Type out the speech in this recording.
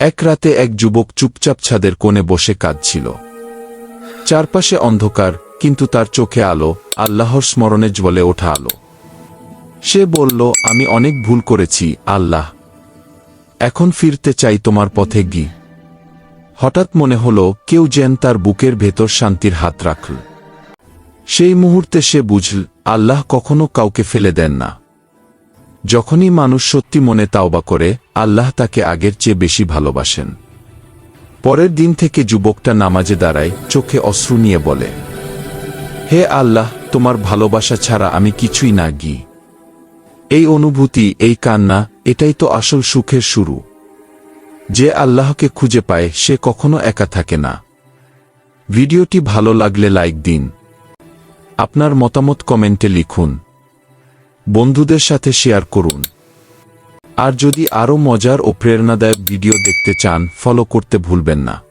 এক রাতে এক যুবক চুপচাপ ছাদের কোণে বসে কাঁদছিল। চারপাশে অন্ধকার, কিন্তু তার চোখে আলো, আল্লাহর স্মরণে জ্বলে ওঠা আলো। সে বলল, আমি অনেক ভুল করেছি, আল্লাহ। এখন ফিরতে চাই তোমার পথে গি হঠাৎ মনে হল, কেউ যেন তার বুকের ভেতর শান্তির হাত রাখল। সেই মুহূর্তে সে বুঝল, আল্লাহ কখনো কাউকে ফেলে দেন না। যখনই মানুষ সত্যি মনে তাওবা করে, আল্লাহ তাকে আগের চেয়ে বেশি ভালোবাসেন। পরের দিন থেকে যুবকটা নামাজে দাঁড়ায়, চোখে অশ্রু নিয়ে বলে, হে আল্লাহ, তোমার ভালোবাসা ছাড়া আমি কিছুই না গি। এই অনুভূতি, এই কান্না, এটাই তো আসল সুখের শুরু। যে আল্লাহকে খুঁজে পায়, সে কখনো একা থাকে না। ভিডিওটি ভালো লাগলে লাইক দিন। আপনার মতামত কমেন্টে লিখুন। বন্ধুদের সাথে শেয়ার করুন। আর যদি আরও মজার ও প্রেরণাদায়ক ভিডিও দেখতে চান ফলো করতে ভুলবেন না।